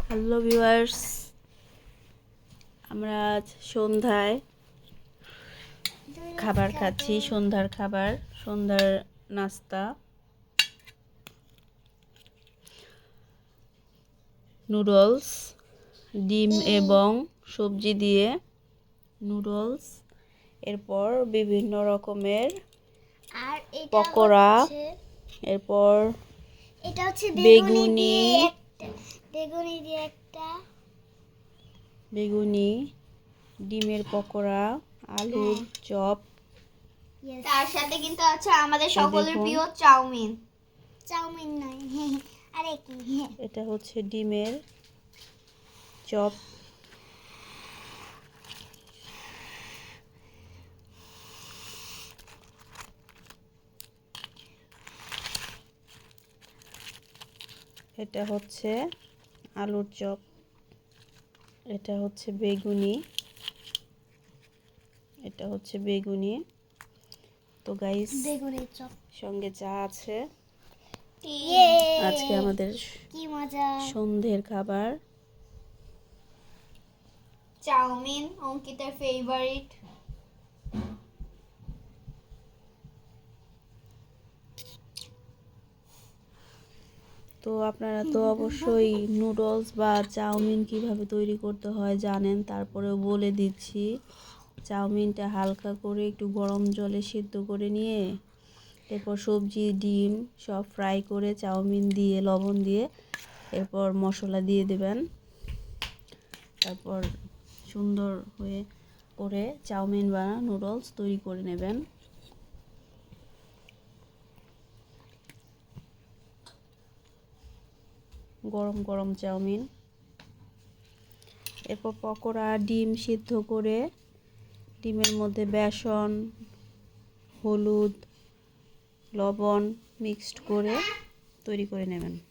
Hello viewers আমরা আজ সন্ধ্যায় খাবার খাচ্ছি সন্ধ্যার খাবার সন্ধ্যার নাস্তা। নুডলস ডিম এবং সবজি দিয়ে নুডলস এরপর বিভিন্ন রকমের পকোড়া এরপর এটা হচ্ছে বেগুনি। বেগুনি। দিয়ে একটা বেগুনি ডিমের পকোড়া আলুর চপ। তার সাথে কিন্তু আছে আমাদের সকলের প্রিয় চাউমিন। চাউমিন নয় আরে কি এটা হচ্ছে ডিমের চপ। এটা হচ্ছে আলুর চপ। এটা হচ্ছে বেগুনি। এটা হচ্ছে বেগুনি। তো গাইস বেগুনি চপ। সঙ্গে চা আছে। ইয়ে! আজকে আমাদের কি মজা। সন্ধ্যের খাবার। চাউমিন অঙ্কিতার ফেভারিট তো আপনারা তো অবশ্যই নুডলস বা চাউমিন কীভাবে তৈরি করতে হয় জানেন, তারপরেও বলে দিচ্ছি। চাউমিনটা হালকা করে একটু গরম জলে সিদ্ধ করে নিয়ে, এরপর সবজি, ডিম সব ফ্রাই করে চাউমিন দিয়ে, লবণ দিয়ে এরপর মশলা দিয়ে দেবেন। তারপর সুন্দর হয়ে করে চাউমিন বা নুডলস তৈরি করে নেবেন। গরম গরম চাউমিন। এরপর পকোড়া, ডিম সিদ্ধ করে ডিমের মধ্যে বেসন, হলুদ, লবণ মিক্সড করে তৈরি করে নেবেন।